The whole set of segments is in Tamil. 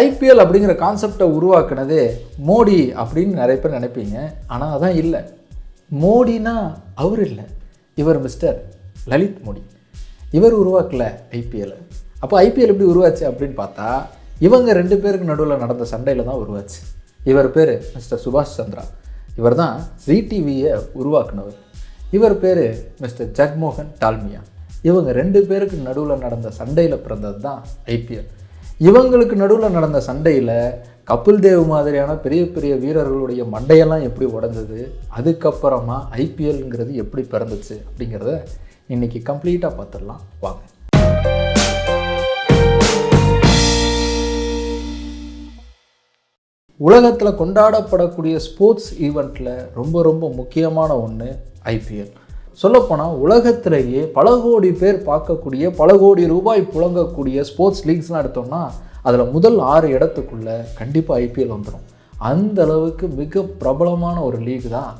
ஐபிஎல் அப்படிங்கிற கான்செப்டை உருவாக்குனதே மோடி அப்படின்னு நிறைய பேர் நினைப்பீங்க. ஆனால் அதான் இல்லை. மோடினா அவர் இல்லை. இவர் மிஸ்டர் லலித் மோடி. இவர் உருவாக்கல ஐபிஎல் அப்போ ஐபிஎல் எப்படி உருவாச்சு அப்படின்னு பார்த்தா இவங்க ரெண்டு பேருக்கு நடுவில் நடந்த சண்டையில் தான் உருவாச்சு. இவர் பேர் மிஸ்டர் சுபாஷ் சந்திரா. இவர் தான் ஜிடிவியை உருவாக்குனவர். இவர் பேர் மிஸ்டர் ஜக்மோகன் டால்மியா. இவங்க ரெண்டு பேருக்கு நடுவில் நடந்த சண்டையில் பிறந்தது தான் ஐபிஎல் இவங்களுக்கு நடுவில் நடந்த சண்டையில் கபில் தேவ் மாதிரியான பெரிய பெரிய வீரர்களுடைய மண்டையெல்லாம் எப்படி உடஞ்சது? அதுக்கப்புறமா ஐபிஎல்ங்கிறது எப்படி பிறந்துச்சு அப்படிங்கிறத இன்றைக்கி கம்ப்ளீட்டாக பார்த்துடலாம். வாங்க. உலகத்தில் கொண்டாடப்படக்கூடிய ஸ்போர்ட்ஸ் ஈவெண்ட்டில் ரொம்ப ரொம்ப முக்கியமான ஒன்று ஐபிஎல் சொல்லப்போனால் உலகத்திலேயே பல கோடி பேர் பார்க்கக்கூடிய பல கோடி ரூபாய் புழங்கக்கூடிய ஸ்போர்ட்ஸ் லீக்ஸ்லாம் எடுத்தோம்னா அதில் முதல் ஆறு இடத்துக்குள்ளே கண்டிப்பாக ஐபிஎல் வந்துடும் அந்த அளவுக்கு மிக பிரபலமான ஒரு லீக் தான்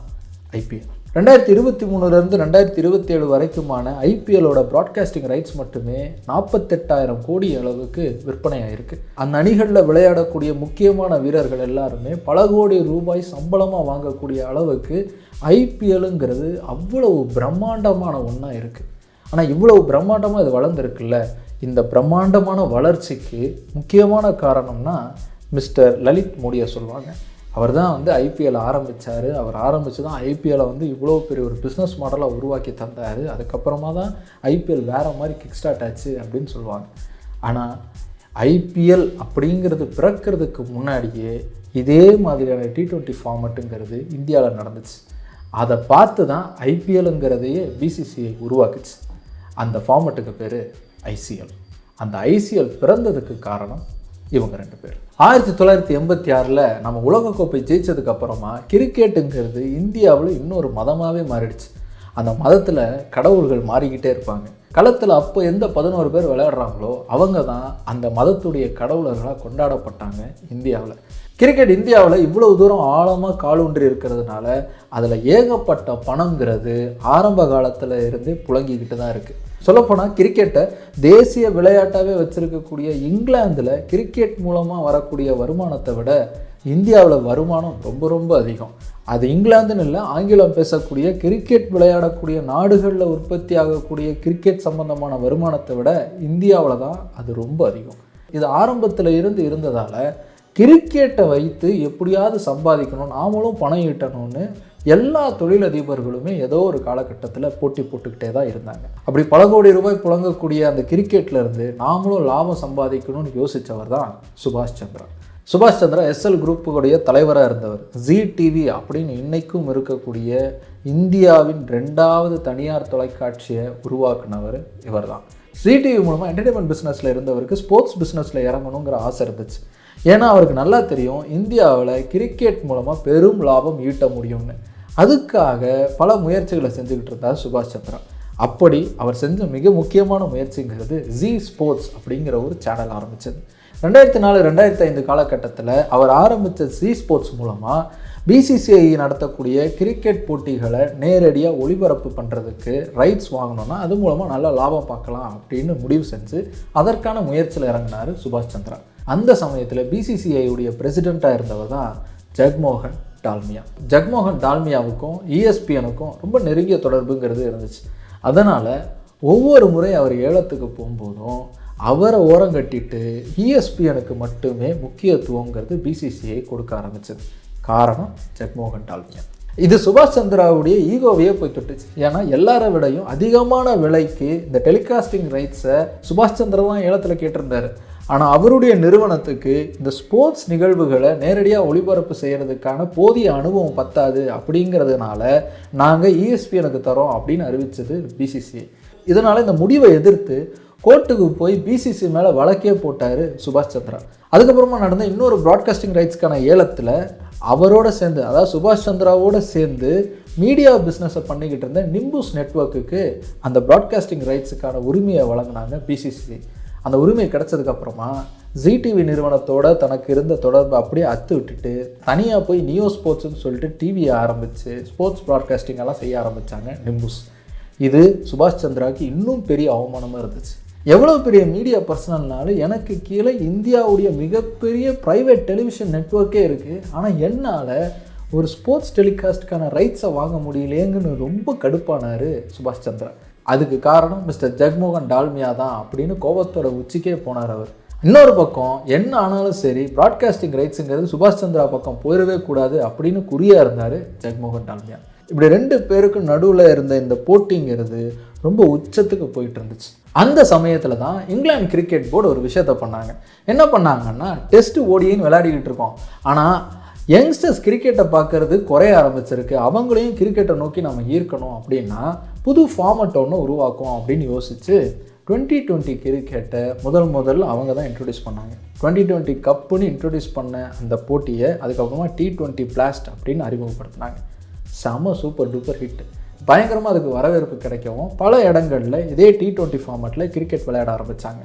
ஐபிஎல் ரெண்டாயிரத்தி இருபத்தி மூணுலேருந்து ரெண்டாயிரத்தி இருபத்தி ஏழு வரைக்குமான ஐபிஎல்லோட ப்ராட்காஸ்டிங் ரைட்ஸ் மட்டுமே நாற்பத்தெட்டாயிரம் கோடி அளவுக்கு விற்பனையாயிருக்கு. அந்த அணிகளில் விளையாடக்கூடிய முக்கியமான வீரர்கள் எல்லாருமே பல கோடி ரூபாய் சம்பளமாக வாங்கக்கூடிய அளவுக்கு ஐபிஎல்லுங்கிறது அவ்வளவு பிரம்மாண்டமான ஒன்றா இருக்குது ஆனால் இவ்வளவு பிரம்மாண்டமாக இது வளர்ந்துருக்குல்ல? இந்த பிரம்மாண்டமான வளர்ச்சிக்கு முக்கியமான காரணம்னா மிஸ்டர் லலித் மோடியை சொல்லுவாங்க அவர் தான் வந்து ஐபிஎல் ஆரம்பித்தார் அவர் ஆரம்பித்து தான் ஐபிஎல்லை வந்து இவ்வளோ பெரிய ஒரு பிஸ்னஸ் மாடலாக உருவாக்கி தந்தார். அதுக்கப்புறமா தான் ஐபிஎல் வேறு மாதிரி கிக் ஸ்டார்ட் ஆச்சு அப்படின்னு சொல்லுவாங்க. ஆனால் ஐபிஎல் அப்படிங்கிறது பிறக்கிறதுக்கு முன்னாடியே இதே மாதிரியான டி ட்வெண்ட்டி ஃபார்மெட்டுங்கிறது இந்தியாவில் நடந்துச்சு. அதை பார்த்து தான் ஐபிஎலுங்கிறதையே பிசிசிஐ உருவாக்குச்சு. அந்த ஃபார்மெட்டுக்கு பேர் ஐசிஎல் அந்த ஐசிஎல் பிறந்ததுக்கு காரணம் இவங்க ரெண்டு பேர். ஆயிரத்தி தொள்ளாயிரத்தி எண்பத்தி ஆறில் நம்ம உலகக்கோப்பை ஜெயிச்சதுக்கு அப்புறமா கிரிக்கெட்டுங்கிறது இந்தியாவில் இன்னொரு மதமாகவே மாறிடுச்சு. அந்த மதத்தில் கடவுள்கள் மாறிக்கிட்டே இருப்பாங்க. களத்தில் அப்போ எந்த பதினோரு பேர் விளையாடுறாங்களோ அவங்க தான் அந்த மதத்துடைய கடவுளர்களாக கொண்டாடப்பட்டாங்க இந்தியாவில். கிரிக்கெட் இந்தியாவில் இவ்வளவு தூரம் ஆழமாக காலூன்றி இருக்கிறதுனால அதில் ஏகப்பட்ட பணங்கிறது ஆரம்ப காலத்தில் இருந்தே புழங்கிக்கிட்டு தான் இருக்குது சொல்லப்போனால் கிரிக்கெட்டை தேசிய விளையாட்டாகவே வச்சுருக்கக்கூடிய இங்கிலாந்தில் கிரிக்கெட் மூலமாக வரக்கூடிய வருமானத்தை விட இந்தியாவில் வருமானம் ரொம்ப ரொம்ப அதிகம். அது இங்கிலாந்துன்னு இல்லை ஆங்கிலம் பேசக்கூடிய கிரிக்கெட் விளையாடக்கூடிய நாடுகளில் உற்பத்தி ஆகக்கூடிய கிரிக்கெட் சம்பந்தமான வருமானத்தை விட இந்தியாவில் தான் அது ரொம்ப அதிகம். இது ஆரம்பத்தில் இருந்து இருந்ததால் கிரிக்கெட்டை வைத்து எப்படியாவது சம்பாதிக்கணும் நாமளும் பணம் ஈட்டணும்னு எல்லா தொழிலதிபர்களுமே ஏதோ ஒரு காலகட்டத்தில் போட்டி போட்டுக்கிட்டே தான் இருந்தாங்க. அப்படி பல கோடி ரூபாய் புழங்கக்கூடிய அந்த கிரிக்கெட்லேருந்து நாமளும் லாபம் சம்பாதிக்கணும்னு யோசித்தவர் தான் சுபாஷ் சந்திரா. சுபாஷ் சந்திரா எஸ்எல் குரூப்புடைய தலைவராக இருந்தவர். ஜி டிவி அப்படின்னு இன்றைக்கும் இருக்கக்கூடிய இந்தியாவின் ரெண்டாவது தனியார் தொலைக்காட்சியை உருவாக்குனவர் இவர் தான் ஜி டிவி மூலமாக என்டர்டைன்மெண்ட் பிஸ்னஸில் இருந்தவருக்கு ஸ்போர்ட்ஸ் பிஸ்னஸில் இறங்கணுங்கிற ஆசை இருந்துச்சு. ஏன்னா அவருக்கு நல்லா தெரியும் இந்தியாவில் கிரிக்கெட் மூலமாக பெரும் லாபம் ஈட்ட முடியும்னு. அதுக்காக பல முயற்சிகளை செஞ்சுக்கிட்டு இருந்தார் சுபாஷ் சந்திரா. அப்படி அவர் செஞ்ச மிக முக்கியமான முயற்சிங்கிறது ஜி ஸ்போர்ட்ஸ் அப்படிங்கிற ஒரு சேனல் ஆரம்பித்தது ரெண்டாயிரத்தி நாலு ரெண்டாயிரத்தி ஐந்து காலகட்டத்தில் அவர் ஆரம்பித்த ஜி ஸ்போர்ட்ஸ் மூலமாக பிசிசிஐ நடத்தக்கூடிய கிரிக்கெட் போட்டிகளை நேரடியாக ஒளிபரப்பு பண்ணுறதுக்கு ரைட்ஸ் வாங்கினோன்னா அது மூலமாக நல்லா லாபம் பார்க்கலாம் அப்படின்னு முடிவு செஞ்சு அதற்கான முயற்சியில் இறங்கினார் சுபாஷ் சந்திரா. அந்த சமயத்தில் பிசிசிஐயுடைய பிரசிடெண்ட்டாக இருந்தவர் தான் ஜெகமோகன். டால்மியா. ஜக்மோகன் டால்மியாவுக்கும் இஎஸ்பிஎனுக்கும் ரொம்ப நெருங்கிய தொடர்புங்கிறது இருந்துச்சு. அதனால் ஒவ்வொரு முறை அவர் ஏலத்துக்கு போகும்போதும் அவரை ஓரங்கட்டிட்டு இஎஸ்பிஎனுக்கு மட்டுமே முக்கியத்துவங்கிறது பிசிசிஐ கொடுக்க ஆரம்பிச்சது. காரணம் ஜக்மோகன் டால்மியா. இது சுபாஷ் சந்திராவுடைய ஈகோவையே போய் தொட்டுச்சு. ஏன்னா எல்லாரை விடையும் அதிகமான விலைக்கு இந்த டெலிகாஸ்டிங் ரைட்ஸை சுபாஷ் சந்திரா தான் ஏலத்தில் கேட்டிருந்தாரு. ஆனால் அவருடைய நிறுவனத்துக்கு இந்த ஸ்போர்ட்ஸ் நிகழ்வுகளை நேரடியாக ஒளிபரப்பு செய்கிறதுக்கான போதிய அனுபவம் பத்தாது அப்படிங்கிறதுனால நாங்கள் இஎஸ்பிஎனுக்கு தரோம் அப்படின்னு அறிவித்தது பிசிசிஐ இதனால் இந்த முடிவை எதிர்த்து கோர்ட்டுக்கு போய் பிசிசி மேலே வழக்கே போட்டார் சுபாஷ் சந்திரா. அதுக்கப்புறமா நடந்த இன்னொரு ப்ராட்காஸ்டிங் ரைட்ஸ்க்கான ஏலத்தில் அவரோட சேர்ந்து அதாவது சுபாஷ் சந்திராவோட சேர்ந்து மீடியா பிஸ்னஸை பண்ணிக்கிட்டு இருந்த நிம்புஸ் நெட்ஒர்க்குக்கு அந்த ப்ராட்காஸ்டிங் ரைட்ஸுக்கான உரிமையை வழங்கினாங்க பிசிசி அந்த உரிமை கிடைச்சதுக்கப்புறமா ஜிடிவி நிறுவனத்தோட தனக்கு இருந்த தொடர்பை அப்படியே அத்து விட்டுட்டு தனியாக போய் நியோ ஸ்போர்ட்ஸ்னு சொல்லிட்டு டிவியை ஆரம்பித்து ஸ்போர்ட்ஸ் ப்ராட்காஸ்டிங் எல்லாம் செய்ய ஆரம்பித்தாங்க நிம்புஸ் இது சுபாஷ் சந்திராவுக்கு இன்னும் பெரிய அவமானமாக இருந்துச்சு. எவ்வளோ பெரிய மீடியா பர்சனல்னாலும் எனக்கு கீழே இந்தியாவுடைய மிகப்பெரிய ப்ரைவேட் டெலிவிஷன் நெட்ஒர்க்கே இருக்குது ஆனால் என்னால் ஒரு ஸ்போர்ட்ஸ் டெலிகாஸ்ட்டுக்கான ரைட்ஸை வாங்க முடியலையேங்கன்னு ரொம்ப கடுப்பானார் சுபாஷ் சந்திரா. அதுக்கு காரணம் மிஸ்டர் ஜெகமோகன் டால்மியா தான் அப்படின்னு கோபத்தோட உச்சிக்கே போனார் அவர். இன்னொரு பக்கம் என்ன ஆனாலும் சரி ப்ராட்காஸ்டிங் ரைட்ஸுங்கிறது சுபாஷ் சந்திரா பக்கம் போயிடவே கூடாது அப்படின்னு குறியாக இருந்தார் ஜெகமோகன் டால்மியா. இப்படி ரெண்டு பேருக்கும் நடுவில் இருந்த இந்த போட்டிங்கிறது ரொம்ப உச்சத்துக்கு போயிட்டு இருந்துச்சு. அந்த சமயத்தில் தான் இங்கிலாந்து கிரிக்கெட் போர்டு ஒரு விஷயத்த பண்ணாங்க. என்ன பண்ணாங்கன்னா டெஸ்ட் ஓடின்னு விளையாடிக்கிட்டு இருக்கோம். ஆனால் யங்ஸ்டர்ஸ் கிரிக்கெட்டை பார்க்கறது குறைய ஆரம்பிச்சிருக்கு. அவங்களையும் கிரிக்கெட்டை நோக்கி நம்ம ஈர்க்கணும் அப்படின்னா புது ஃபார்மட் ஒன்று உருவாக்கும் அப்படின்னு யோசித்து டுவெண்ட்டி டுவெண்ட்டி கிரிக்கெட்டை முதல் முதல் அவங்க தான் இன்ட்ரடியூஸ் பண்ணாங்க. டுவெண்ட்டி டுவெண்ட்டி கப்புன்னு இன்ட்ரடியூஸ் பண்ண அந்த போட்டியை அதுக்கப்புறமா டி டுவெண்ட்டி பிளாஸ்ட் அப்படின்னு அறிமுகப்படுத்தினாங்க. செம சூப்பர் டூப்பர் ஹிட் பயங்கரமாக அதுக்கு வரவேற்பு கிடைக்கவும் பல இடங்களில் இதே டி டுவெண்ட்டி ஃபார்மேட்டில் கிரிக்கெட் விளையாட ஆரம்பித்தாங்க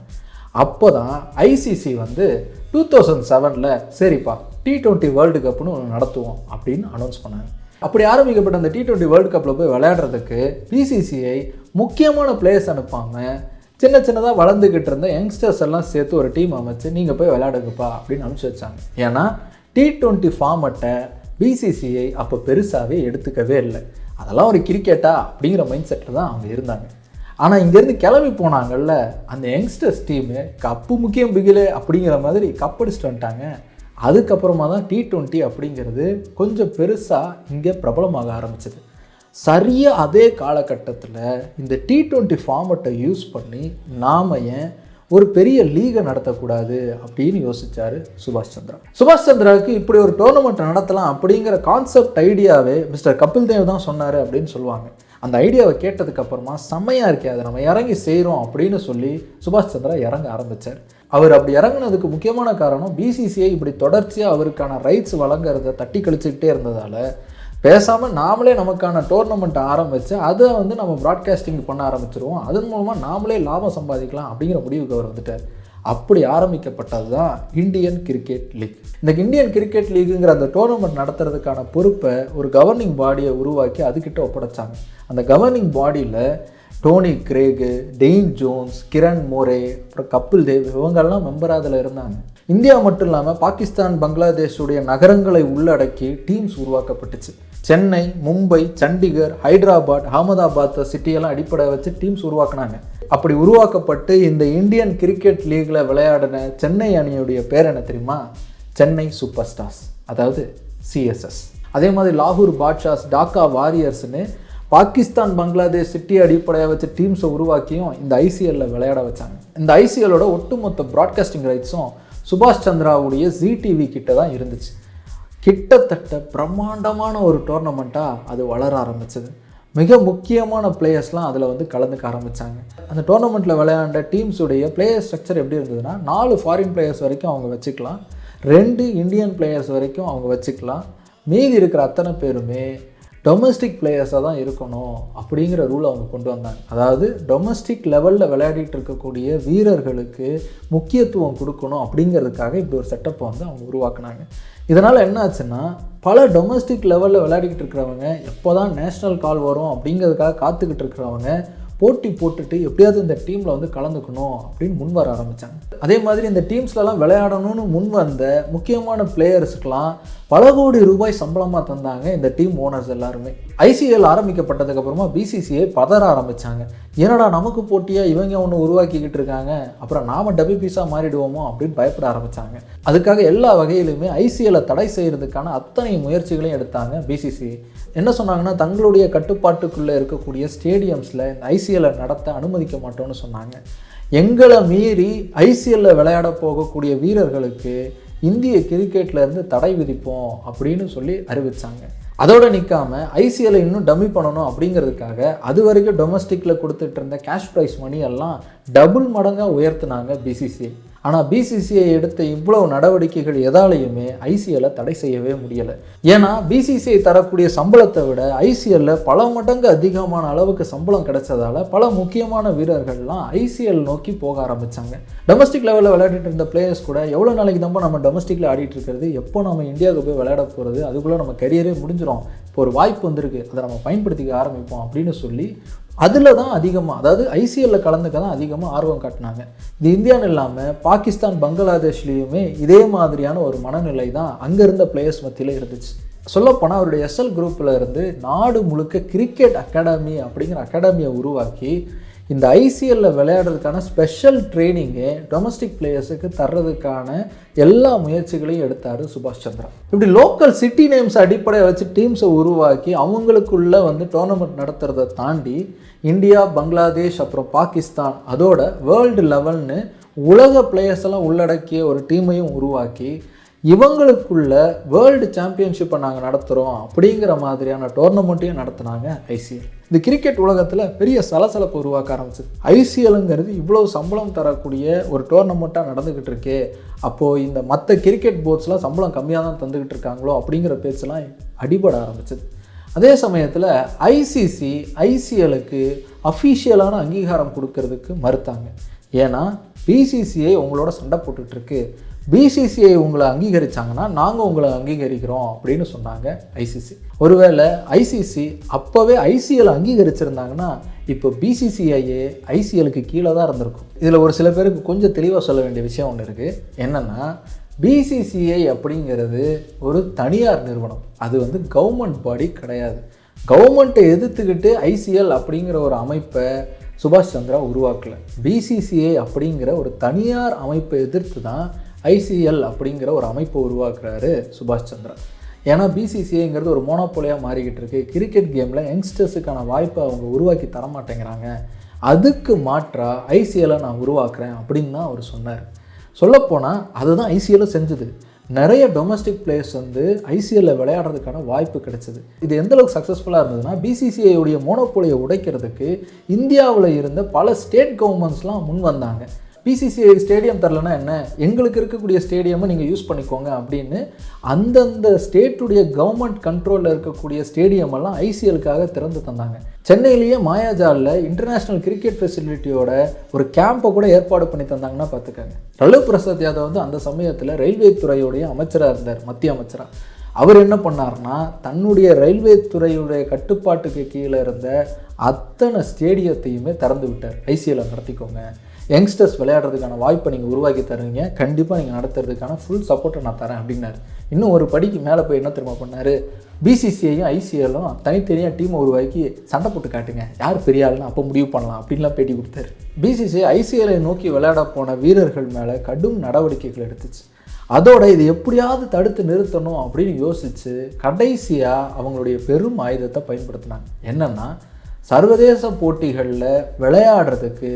அப்போ தான் ஐசிசி வந்து டூ தௌசண்ட் செவனில் சரிப்பா டி டுவெண்ட்டி வேர்ல்டு கப்னு ஒன்று நடத்துவோம் அப்படின்னு அனௌன்ஸ் பண்ணாங்க. அப்படி ஆரம்பிக்கப்பட்ட அந்த டி டுவெண்ட்டி வேர்ல்டு கப்பில் போய் விளையாடுறதுக்கு பிசிசிஐ முக்கியமான பிளேயர்ஸ் அனுப்பாமல் சின்ன சின்னதாக வளர்ந்துக்கிட்டு இருந்த யங்ஸ்டர்ஸ் எல்லாம் சேர்த்து ஒரு டீம் அமைச்சு நீங்கள் போய் விளையாடுங்கப்பா அப்படின்னு அனுப்பிச்சி வச்சாங்க. ஏன்னா டி டுவெண்ட்டி ஃபார்மட்டை பிசிசிஐ அப்போ பெருசாகவே எடுத்துக்கவே இல்லை. அதெல்லாம் ஒரு கிரிக்கெட்டா அப்படிங்கிற மைண்ட் செட்டில் தான் அவங்க இருந்தாங்க. ஆனால் இங்கேருந்து கிளம்பி போனாங்கல்ல அந்த யங்ஸ்டர்ஸ் டீமு கப்பு முக்கியம் பிகிலே அப்படிங்கிற மாதிரி கப் அடிச்சுட்டு வந்துட்டாங்க. அதுக்கப்புறமா தான் டி ட்வெண்ட்டி அப்படிங்கிறது கொஞ்சம் பெருசாக இங்கே பிரபலமாக ஆரம்பிச்சது. சரியாக அதே காலகட்டத்தில் இந்த டி ட்வெண்ட்டி ஃபார்மட்டை யூஸ் பண்ணி நாம் ஏன் ஒரு பெரிய லீகை நடத்தக்கூடாது அப்படின்னு யோசிச்சார் சுபாஷ் சந்திரா. சுபாஷ் சந்திராவுக்கு இப்படி ஒரு டோர்னமெண்ட் நடத்தலாம் அப்படிங்கிற கான்செப்ட் ஐடியாவே மிஸ்டர் கபில் தேவ் தான் சொன்னார் அப்படின்னு சொல்லுவாங்க. அந்த ஐடியாவை கேட்டதுக்கப்புறமா செம்மையாக இருக்கே அதை நம்ம இறங்கி செய்கிறோம் அப்படின்னு சொல்லி சுபாஷ் சந்திரா இறங்க ஆரம்பித்தார் அவர் அப்படி இறங்குனதுக்கு முக்கியமான காரணம் பிசிசிஐ இப்படி தொடர்ச்சியாக அவருக்கான ரைட்ஸ் வழங்குறத தட்டி கழிச்சுக்கிட்டே இருந்ததால் பேசாமல் நாமளே நமக்கான டோர்னமெண்ட் ஆரம்பித்து அதை வந்து நம்ம ப்ராட்காஸ்டிங் பண்ண ஆரம்பிச்சிருவோம். அதன் மூலமாக நாமளே லாபம் சம்பாதிக்கலாம் அப்படிங்கிற முடிவுக்கு அவர் வந்துட்டார். அப்படி ஆரம்பிக்கப்பட்டது தான் இந்தியன் கிரிக்கெட் லீக் இந்த இந்தியன் கிரிக்கெட் லீக்குங்கிற அந்த டோர்னமெண்ட் நடத்துறதுக்கான பொறுப்பை ஒரு கவர்னிங் பாடியை உருவாக்கி அதுக்கிட்ட ஒப்படைச்சாங்க. அந்த கவர்னிங் பாடியில் Tony Greig Dean Jones Kiran More அப்புறம் கபில் தேவ் இவங்கெல்லாம் மெம்பராக அதில் இருந்தாங்க. இந்தியா மட்டும் இல்லாமல் பாகிஸ்தான் பங்களாதேஷுடைய நகரங்களை உள்ளடக்கி டீம்ஸ் உருவாக்கப்பட்டுச்சு. சென்னை மும்பை சண்டிகர் ஹைதராபாத் அகமதாபாத் சிட்டியெல்லாம் அடிப்படை வச்சு டீம்ஸ் உருவாக்குனாங்க. அப்படி உருவாக்கப்பட்டு இந்த இந்தியன் கிரிக்கெட் லீக்ல விளையாடின சென்னை அணியுடைய பேர் என்ன தெரியுமா? சென்னை சூப்பர் ஸ்டார்ஸ் அதாவது சிஎஸ்எஸ் அதே மாதிரி லாகூர் பாட்ஷாஸ் டாக்கா வாரியர்ஸ்னு பாகிஸ்தான் பங்களாதேஷ் சிட்டி அடிப்படையாக வச்ச டீம்ஸை உருவாக்கியும் இந்த ஐசிஎல்ல விளையாட வச்சாங்க. இந்த ஐசிஎல்லோட ஒட்டுமொத்த ப்ராட்காஸ்டிங் ரைட்ஸும் சுபாஷ் சந்திராவுடைய ஜி டிவி கிட்ட தான் இருந்துச்சு. கிட்டத்தட்ட பிரம்மாண்டமான ஒரு டோர்னமெண்ட்டாக அது வளர ஆரம்பிச்சது. மிக முக்கியமான பிளேயர்ஸ்லாம் அதில் வந்து கலந்துக்க ஆரம்பித்தாங்க அந்த டோர்னமெண்ட்டில் விளையாண்ட டீம்ஸுடைய பிளேயர் ஸ்ட்ரக்சர் எப்படி இருந்ததுன்னா நாலு ஃபாரின் பிளேயர்ஸ் வரைக்கும் அவங்க வச்சுக்கலாம். ரெண்டு இந்தியன் பிளேயர்ஸ் வரைக்கும் அவங்க வச்சுக்கலாம். மீதி இருக்கிற அத்தனை பேருமே டொமஸ்டிக் பிளேயர்ஸாக தான் இருக்கணும் அப்படிங்கிற ரூல் அவங்க கொண்டு வந்தாங்க. அதாவது டொமஸ்டிக் லெவலில் விளையாடிட்டு இருக்கக்கூடிய வீரர்களுக்கு முக்கியத்துவம் கொடுக்கணும் அப்படிங்கிறதுக்காக இப்படி ஒரு செட்டப்பை வந்து அவங்க உருவாக்குனாங்க. இதனால் என்ன ஆச்சுன்னா பல டொமஸ்டிக் லெவலில் விளையாடிக்கிட்டு இருக்கிறவங்க எப்போ தான் நேஷ்னல் கால் வரும் அப்படிங்கிறதுக்காக காத்துக்கிட்டு இருக்கிறவங்க போட்டி போட்டுட்டு எப்படியாவது இந்த டீமில் வந்து கலந்துக்கணும் அப்படின்னு முன் வர ஆரம்பித்தாங்க அதே மாதிரி இந்த டீம்ஸ்லலாம் விளையாடணும்னு முன் வந்த முக்கியமான பிளேயர்ஸுக்கெலாம் பல கோடி ரூபாய் சம்பளமாக தந்தாங்க இந்த டீம் ஓனர்ஸ் எல்லாருமே. ஐசிஎல் ஆரம்பிக்கப்பட்டதுக்கப்புறமா பிசிசிஐ பதற ஆரம்பித்தாங்க என்னடா நமக்கு போட்டியாக இவங்க ஒன்று உருவாக்கிக்கிட்டு இருக்காங்க. அப்புறம் நாம் டபுள் பீஸாக மாறிடுவோமோ அப்படின்னு பயப்பட ஆரம்பித்தாங்க அதுக்காக எல்லா வகையிலுமே ஐசிஎல்லை தடை செய்கிறதுக்கான அத்தனை முயற்சிகளையும் எடுத்தாங்க பிசிசிஐ என்ன சொன்னாங்கன்னா தங்களுடைய கட்டுப்பாட்டுக்குள்ளே இருக்கக்கூடிய ஸ்டேடியம்ஸில் இந்த ஐசிஎல்லை நடத்த அனுமதிக்க மாட்டோம்னு சொன்னாங்க. எங்களை மீறி ஐசிஎல்லில் விளையாட போகக்கூடிய வீரர்களுக்கு இந்திய கிரிக்கெட்லேருந்து தடை விதிப்போம் அப்படின்னு சொல்லி அறிவித்தாங்க அதோடு நிற்காம ஐசிஎல்லை இன்னும் டம்மி பண்ணணும் அப்படிங்கிறதுக்காக அது வரைக்கும் டொமஸ்டிக்கில் கொடுத்துட்டு இருந்த கேஷ் ப்ரைஸ் மணி எல்லாம் டபுள் மடங்காக உயர்த்தினாங்க பிசிசிஐ ஆனால் பிசிசிஐ எடுத்த இவ்வளவு நடவடிக்கைகள் எதாலையுமே ஐசிஎல்லை தடை செய்யவே முடியலை. ஏன்னா பிசிசிஐ தரக்கூடிய சம்பளத்தை விட ஐசிஎல்ல பல மடங்கு அதிகமான அளவுக்கு சம்பளம் கிடைச்சதால பல முக்கியமான வீரர்கள்லாம் ஐசிஎல் நோக்கி போக ஆரம்பிச்சாங்க. டொமஸ்டிக் லெவலில் விளையாடிட்டு இருந்த பிளேயர்ஸ் கூட எவ்வளோ நாளைக்கு தான் நம்ம டொமஸ்டிக்கில் ஆடிட்டு இருக்கிறது எப்போ நம்ம இந்தியாவுக்கு போய் விளையாட போகிறது அதுக்குள்ளே நம்ம கரியரே முடிஞ்சிடும் இப்போ ஒரு வாய்ப்பு வந்திருக்கு அதை நம்ம பயன்படுத்திக்க ஆரம்பிப்போம் அப்படின்னு சொல்லி அதில் தான் அதிகமாக அதாவது ஐசிஎல்ல கலந்துக்க தான் அதிகமாக ஆர்வம் காட்டினாங்க. இது இந்தியான்னு இல்லாமல் பாகிஸ்தான் பங்களாதேஷ்லேயுமே இதே மாதிரியான ஒரு மனநிலை தான் அங்கே இருந்த பிளேயர்ஸ் மத்தியில் இருந்துச்சு. சொல்லப்போனால் அவருடைய எஸ்எல் குரூப்பில் இருந்து நாடு முழுக்க கிரிக்கெட் அகாடமி அப்படிங்கிற அகாடமியை உருவாக்கி இந்த ஐசிஎல்ல விளையாடுறதுக்கான ஸ்பெஷல் ட்ரைனிங்கை டொமஸ்டிக் பிளேயர்ஸுக்கு தர்றதுக்கான எல்லா முயற்சிகளையும் எடுத்தார் சுபாஷ் சந்திரா. இப்படி லோக்கல் சிட்டி நேம்ஸ் அடிப்படையை வச்சு டீம்ஸை உருவாக்கி அவங்களுக்குள்ளே வந்து டோர்னமெண்ட் நடத்துகிறத தாண்டி இந்தியா பங்களாதேஷ் அப்புறம் பாகிஸ்தான் அதோட வேர்ல்டு லெவல்னு உலக பிளேயர்ஸ் எல்லாம் உள்ளடக்கிய ஒரு டீமையும் உருவாக்கி இவங்களுக்குள்ள வேர்ல்டு சாம்பியன்ஷிப்பை நாங்கள் நடத்துகிறோம் அப்படிங்கிற மாதிரியான டோர்னமெண்ட்டையும் நடத்துனாங்க ஐசிஎல் இந்த கிரிக்கெட் உலகத்தில் பெரிய சலசலப்பு உருவாக்க ஆரம்பிச்சிது. ஐசிஎல்ங்கிறது இவ்வளோ சம்பளம் தரக்கூடிய ஒரு டோர்னமெண்ட்டாக நடந்துக்கிட்டு இருக்கே. அப்போது இந்த மற்ற கிரிக்கெட் போர்ட்ஸ்லாம் சம்பளம் கம்மியாக தான் தந்துக்கிட்டு இருக்காங்களோ அப்படிங்கிற பேச்செல்லாம் அடிபட ஆரம்பிச்சது. அதே சமயத்தில் ஐசிசி ஐசிஎலுக்கு அஃபீஷியலான அங்கீகாரம் கொடுக்கறதுக்கு மறுத்தாங்க. ஏன்னா பிசிசிஐ உங்களோட சண்டை போட்டுட்ருக்கு பிசிசிஐ உங்களை அங்கீகரிச்சாங்கன்னா நாங்கள் உங்களை அங்கீகரிக்கிறோம் அப்படின்னு சொன்னாங்க ஐசிசி ஒருவேளை ஐசிசி அப்போவே ஐசிஎல் அங்கீகரிச்சிருந்தாங்கன்னா இப்போ பிசிசிஐயே ஐசிஎலுக்கு கீழே தான் இருந்திருக்கும். இதில் ஒரு சில பேருக்கு கொஞ்சம் தெளிவாக சொல்ல வேண்டிய விஷயம் ஒன்று இருக்குது என்னென்னா பிசிசிஐ அப்படிங்கிறது ஒரு தனியார் நிறுவனம். அது வந்து கவர்மெண்ட் பாடி கிடையாது. கவர்மெண்ட்டை எதிர்த்துக்கிட்டு ஐசிஎல் அப்படிங்கிற ஒரு அமைப்பை சுபாஷ் சந்திரா உருவாக்கலை. பிசிசிஐ அப்படிங்கிற ஒரு தனியார் அமைப்பை எதிர்த்து தான் ஐசிஎல் அப்படிங்கிற ஒரு அமைப்பை உருவாக்குறாரு சுபாஷ் சந்திரா. ஏன்னா பிசிசிஐங்கிறது ஒரு மோனோப்போலியாக மாறிக்கிட்டு இருக்கு. கிரிக்கெட் கேமில் யங்ஸ்டர்ஸுக்கான வாய்ப்பை அவங்க உருவாக்கி தர மாட்டேங்கிறாங்க அதுக்கு மாற்றா ஐசிஎலை நான் உருவாக்குறேன் அப்படின்னு தான் அவர் சொன்னார். சொல்லப்போனால் அதுதான் ஐசிஎல்லும் செஞ்சது. நிறைய டொமஸ்டிக் பிளேயர்ஸ் வந்து ஐசிஎல்ல விளையாடுறதுக்கான வாய்ப்பு கிடைச்சது. இது எந்த அளவுக்கு சக்ஸஸ்ஃபுல்லாக இருந்ததுன்னா பிசிசிஐயுடைய மோனோப்போலியை உடைக்கிறதுக்கு இந்தியாவில் இருந்த பல ஸ்டேட் கவர்மெண்ட்ஸ்லாம் முன் வந்தாங்க பிசிசிஐ ஸ்டேடியம் தரலன்னா என்ன? எங்களுக்கு இருக்கக்கூடிய ஸ்டேடியமை நீங்கள் யூஸ் பண்ணிக்கோங்க அப்படின்னு அந்தந்த ஸ்டேட்டுடைய கவர்மெண்ட் கண்ட்ரோலில் இருக்கக்கூடிய ஸ்டேடியம் எல்லாம் ஐசிஎலுக்காக திறந்து தந்தாங்க. சென்னையிலேயே மாயாஜாலில் இன்டர்நேஷ்னல் கிரிக்கெட் ஃபெசிலிட்டியோட ஒரு கேம்பை கூட ஏற்பாடு பண்ணி தந்தாங்கன்னா பார்த்துக்கோங்க லலு பிரசாத் யாதவ் வந்து அந்த சமயத்தில் ரயில்வே துறையுடைய அமைச்சராக இருந்தார் மத்திய அமைச்சராக அவர் என்ன பண்ணார்னா தன்னுடைய ரயில்வே துறையுடைய கட்டுப்பாட்டுக்கு கீழே இருந்த அத்தனை ஸ்டேடியத்தையுமே திறந்து விட்டார். ஐசிஎல்லை நடத்திக்கோங்க. யங்ஸ்டர்ஸ் விளையாடுறதுக்கான வாய்ப்பை நீங்கள் உருவாக்கி தருவீங்க. கண்டிப்பாக நீங்கள் நடத்துறதுக்கான ஃபுல் சப்போர்ட்டை நான் தரேன் அப்படின்னாரு. இன்னும் ஒரு படிக்கு மேலே போய் என்ன திரும்ப பண்ணார்? பிசிசிஐயும் ஐசிஎல்லும் தனித்தனியாக டீமை உருவாக்கி சண்டை போட்டு காட்டுங்க. யார் பெரிய ஆளுன்னு அப்போ முடிவு பண்ணலாம் அப்படின்லாம் பேட்டி கொடுத்தாரு. பிசிசிஐ ஐசிஎல்லை நோக்கி விளையாட போன வீரர்கள் மேலே கடும் நடவடிக்கைகள் எடுத்துச்சு. அதோட இது எப்படியாவது தடுத்து நிறுத்தணும் அப்படின்னு யோசித்து கடைசியாக அவங்களுடைய பெரும் ஆயுதத்தை பயன்படுத்தினாங்க. என்னென்னா சர்வதேச போட்டிகளில் விளையாடுறதுக்கு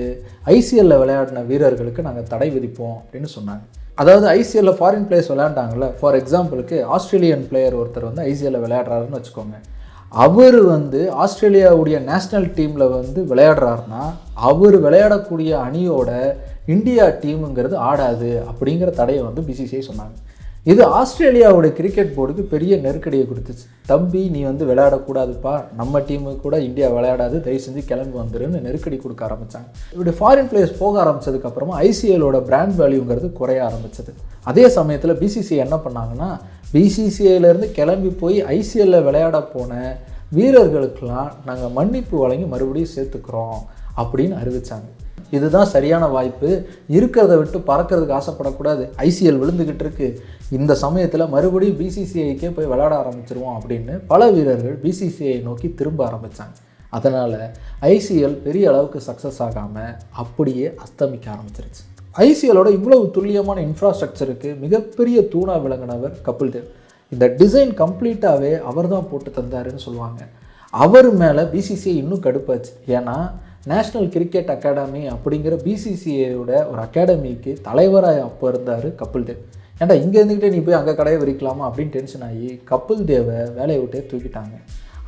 ஐசிஎல்ல விளையாடின வீரர்களுக்கு நாங்கள் தடை விதிப்போம் அப்படின்னு சொன்னாங்க. அதாவது ஐசிஎல்ல ஃபாரின் பிளேயர்ஸ் விளையாண்டாங்கல்ல ஃபார் எக்ஸாம்பிளுக்கு ஆஸ்திரேலியன் பிளேயர் ஒருத்தர் வந்து ஐசிஎல்ல விளையாடுறாருன்னு வச்சுக்கோங்க. அவர் வந்து ஆஸ்திரேலியாவுடைய நேஷ்னல் டீமில் வந்து விளையாடுறாருன்னா அவர் விளையாடக்கூடிய அணியோட இந்தியா டீமுங்கிறது ஆடாது அப்படிங்கிற தடையை வந்து பிசிசிஐ சொன்னாங்க. இது ஆஸ்திரேலியாவோட கிரிக்கெட் போர்டுக்கு பெரிய நெருக்கடியை கொடுத்துச்சு. தம்பி நீ வந்து விளையாடக்கூடாதுப்பா. நம்ம டீமு கூட இந்தியா விளையாடாது. தயவு செஞ்சு கிளம்பி வந்துருன்னு நெருக்கடி கொடுக்க ஆரம்பித்தாங்க இப்படி ஃபாரின் பிளேயர்ஸ் போக ஆரம்பிச்சதுக்கப்புறமா ஐசிஎலோட பிராண்ட் வேல்யூங்கிறது குறைய ஆரம்பிச்சது. அதே சமயத்தில் பிசிசிஐ என்ன பண்ணாங்கன்னா பிசிசிஐலேருந்து கிளம்பி போய் ஐசிஎல்ல விளையாட போன வீரர்களுக்கெல்லாம் நாங்கள் மன்னிப்பு வழங்கி மறுபடியும் சேர்த்துக்கிறோம் அப்படின்னு அறிவித்தாங்க இதுதான் சரியான வாய்ப்பு. இருக்கிறத விட்டு பறக்கிறதுக்கு ஆசைப்படக்கூடாது. ஐசிஎல் விழுந்துக்கிட்டு இருக்கு. இந்த சமயத்தில் மறுபடியும் பிசிசிஐக்கே போய் விளையாட ஆரம்பிச்சிருவோம் அப்படின்னு பல வீரர்கள் பிசிசிஐ நோக்கி திரும்ப ஆரம்பித்தாங்க அதனால் ஐசிஎல் பெரிய அளவுக்கு சக்ஸஸ் ஆகாமல் அப்படியே அஸ்தமிக்க ஆரம்பிச்சிருச்சு. ஐசிஎலோட இவ்வளவு துல்லியமான இன்ஃப்ராஸ்ட்ரக்சருக்கு மிகப்பெரிய தூணா விளங்கினவர் கபில் தேவ். இந்த டிசைன் கம்ப்ளீட்டாகவே அவர் தான் போட்டு தந்தாருன்னு சொல்லுவாங்க. அவர் மேலே பிசிசிஐ இன்னும் கடுப்பாச்சு. ஏன்னா நேஷ்னல் கிரிக்கெட் அகாடமி அப்படிங்கிற பிசிசிஐயோட ஒரு அகாடமிக்கு தலைவராக அப்போ இருந்தார் கபில் தேவ். ஏன்டா இங்கே இருந்துக்கிட்டே நீ போய் அங்கே கடையை விரிக்கலாமா அப்படின்னு டென்ஷன் ஆகி கபில் தேவை வேலையை விட்டே தூக்கிட்டாங்க.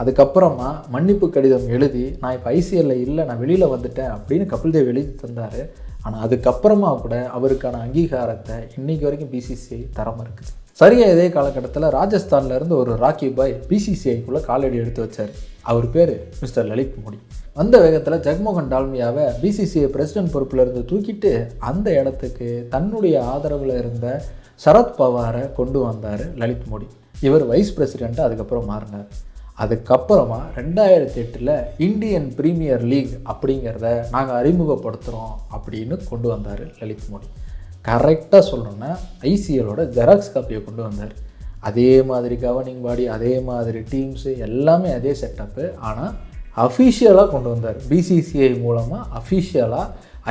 அதுக்கப்புறமா மன்னிப்பு கடிதம் எழுதி நான் இப்போ ஐசிஎல்ல இல்லை நான் வெளியில் வந்துட்டேன் அப்படின்னு கபில் தேவ் எழுதி தந்தார். ஆனால் அதுக்கப்புறமா கூட அவருக்கான அங்கீகாரத்தை இன்னைக்கு வரைக்கும் பிசிசிஐ தரமாக இருக்குது சரியாக இதே காலகட்டத்தில் ராஜஸ்தான்லேருந்து ஒரு ராக்கி பாய் பிசிசிஐக்குள்ளே காலடி எடுத்து வச்சார். அவர் பேர் மிஸ்டர் லலித் மோடி. அந்த வேகத்தில் ஜெகமோகன் டால்மியாவை பிசிசிஐ பிரசிடென்ட் பொறுப்பில் இருந்து தூக்கிட்டு அந்த இடத்துக்கு தன்னுடைய ஆதரவில் இருந்த சரத் பவாரை கொண்டு வந்தார் லலித் மோடி. இவர் வைஸ் பிரசிடெண்ட்டாக அதுக்கப்புறம் மாறினார். அதுக்கப்புறமா ரெண்டாயிரத்தி எட்டில் இந்தியன் பிரீமியர் லீக் அப்படிங்கிறத நாங்கள் அறிமுகப்படுத்துகிறோம் அப்படின்னு கொண்டு வந்தார் லலித் மோடி. கரெக்டாக சொல்லணும்னா ஐசிஎலோட ஜெராக்ஸ் காப்பியை கொண்டு வந்தார். அதே மாதிரி கவர்னிங் பாடி அதே மாதிரி டீம்ஸு எல்லாமே அதே செட்டப்பு ஆனால் அஃபிஷியலாக கொண்டு வந்தார். பிசிசிஐ மூலமாக அஃபிஷியலாக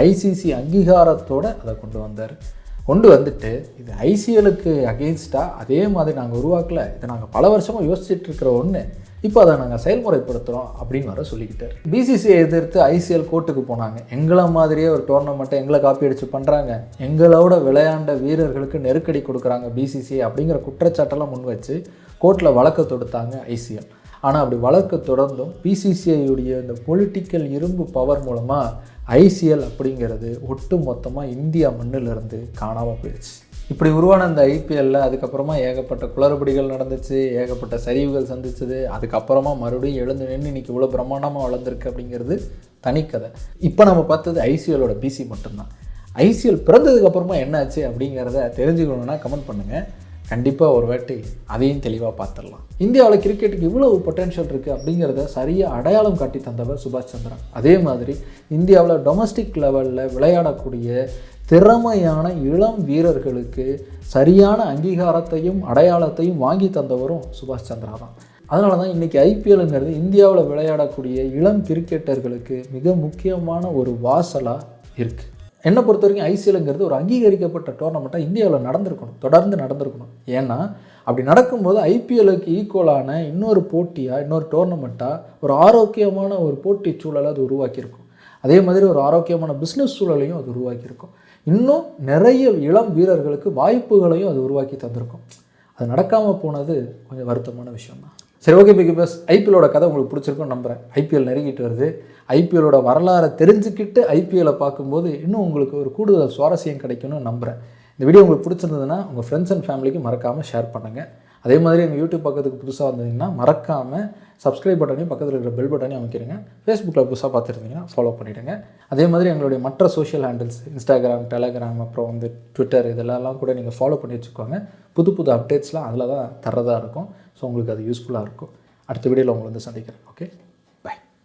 ஐசிசி அங்கீகாரத்தோடு அதை கொண்டு வந்தார். கொண்டு வந்துட்டு இது ஐசிஎலுக்கு அகெயின்ஸ்டாக அதே மாதிரி நாங்கள் உருவாக்கல. இதை நாங்கள் பல வருஷமாக யோசிச்சுட்டு இருக்கிற ஒன்று இப்போ அதை நாங்கள் செயல்முறைப்படுத்துகிறோம் அப்படின்னு வர சொல்லிக்கிட்டார். பிசிசிஐ எதிர்த்து ஐசிஎல் கோர்ட்டுக்கு போனாங்க. எங்களை மாதிரியே ஒரு டோர்னமெண்ட்டை எங்களை காப்பி அடித்து பண்ணுறாங்க எங்களோட விளையாண்ட வீரர்களுக்கு நெருக்கடி கொடுக்குறாங்க பிசிசிஐ அப்படிங்கிற குற்றச்சாட்டெல்லாம் முன் வச்சு கோர்ட்டில் வழக்கு தொடுத்தாங்க ஐசிஎல் ஆனால் அப்படி வழக்கு தொடர்ந்தும் பிசிசிஐயுடைய இந்த பொலிட்டிக்கல் இரும்பு பவர் மூலமாக ஐசிஎல் அப்படிங்கிறது ஒட்டு மொத்தமாக இந்தியா மண்ணிலிருந்து காணாமல் போயிடுச்சு. இப்படி உருவான இந்த ஐபிஎல்ல அதுக்கப்புறமா ஏகப்பட்ட குளறுபடிகள் நடந்துச்சு ஏகப்பட்ட சரிவுகள் சந்திச்சது அதுக்கப்புறமா மறுபடியும் எழுந்து நின்று இன்றைக்கி இவ்வளோ பிரம்மாண்டமாக வளர்ந்துருக்கு அப்படிங்கிறது தனிக்கதை. இப்போ நம்ம பார்த்தது ஐசிஎலோட பிசி மட்டும்தான். ஐசிஎல் பிறந்ததுக்கப்புறமா என்னாச்சு அப்படிங்கிறத தெரிஞ்சுக்கணுன்னா கமெண்ட் பண்ணுங்கள் கண்டிப்பாக ஒரு வாட்டி அதையும் தெளிவாக பார்த்துடலாம். இந்தியாவில் கிரிக்கெட்டுக்கு இவ்வளவு பொட்டென்ஷியல் இருக்குது அப்படிங்கிறத சரியாக அடையாளம் காட்டி தந்தவர் சுபாஷ் சந்திரன். அதே மாதிரி இந்தியாவில் டொமஸ்டிக் லெவலில் விளையாடக்கூடிய திறமையான இளம் வீரர்களுக்கு சரியான அங்கீகாரத்தையும் அடையாளத்தையும் வாங்கி தந்தவரும் சுபாஷ் சந்திரா தான். அதனால தான் இன்றைக்கி ஐபிஎல்ங்கிறது இந்தியாவில் விளையாடக்கூடிய இளம் கிரிக்கெட்டர்களுக்கு மிக முக்கியமான ஒரு வாசலாக இருக்குது என்னை பொறுத்த வரைக்கும் ஐசிஎல்ங்கிறது ஒரு அங்கீகரிக்கப்பட்ட டோர்னமெண்ட்டாக இந்தியாவில் நடந்திருக்கணும் தொடர்ந்து நடந்திருக்கணும். ஏன்னா அப்படி நடக்கும்போது ஐபிஎல்லுக்கு ஈக்குவலான இன்னொரு போட்டியாக இன்னொரு டோர்னமெண்ட்டாக ஒரு ஆரோக்கியமான ஒரு போட்டி சூழலை அது உருவாக்கியிருக்கும். அதே மாதிரி ஒரு ஆரோக்கியமான பிஸ்னஸ் சூழலையும் அது உருவாக்கியிருக்கும். இன்னும் நிறைய இளம் வீரர்களுக்கு வாய்ப்புகளையும் அது உருவாக்கி தந்திருக்கும். அது நடக்காமல் போனது கொஞ்சம் வருத்தமான விஷயம்தான். சரி ஓகே பிக் பாஸ் ஐபிஎலோட கதை உங்களுக்கு பிடிச்சிருக்கும்னு நம்புகிறேன் ஐபிஎல் நெருங்கிட்டு வருது. ஐபிஎலோட வரலாறை தெரிஞ்சுக்கிட்டு ஐபிஎலை பார்க்கும்போது இன்னும் உங்களுக்கு ஒரு கூடுதல் சுவாரஸ்யம் கிடைக்கும்னு நம்புகிறேன் இந்த வீடியோ உங்களுக்கு பிடிச்சிருந்ததுன்னா உங்கள் ஃப்ரெண்ட்ஸ் அண்ட் ஃபேமிலிக்கு மறக்காமல் ஷேர் பண்ணுங்கள் அதே மாதிரி எங்கள் யூடியூப் பக்கத்துக்கு புதுசாக வந்தீங்கன்னா மறக்காமல் சப்ஸ்கிரைப் பட்டனையும் பக்கத்தில் இருக்கிற பெல் பட்டனையும் அமைக்கிறீங்க ஃபேஸ்புக்கில் புதுசாக பார்த்துருந்தீங்கன்னா ஃபாலோ பண்ணிவிடுங்க அதே மாதிரி எங்களுடைய மற்ற சோஷியல் ஹேண்டில்ஸ் இன்ஸ்டாகிராம் டெலகிராம் அப்புறம் வந்து ட்விட்டர் இதெல்லாம் கூட நீங்கள் ஃபாலோ பண்ணி வச்சுக்கோங்க. புது புது அப்டேட்ஸ்லாம் அதில் தான் தரதாக இருக்கும். ஸோ உங்களுக்கு அது யூஸ்ஃபுல்லாக இருக்கும். அடுத்த வீடியோவில் உங்களை வந்து சந்திக்கிறேன். ஓகே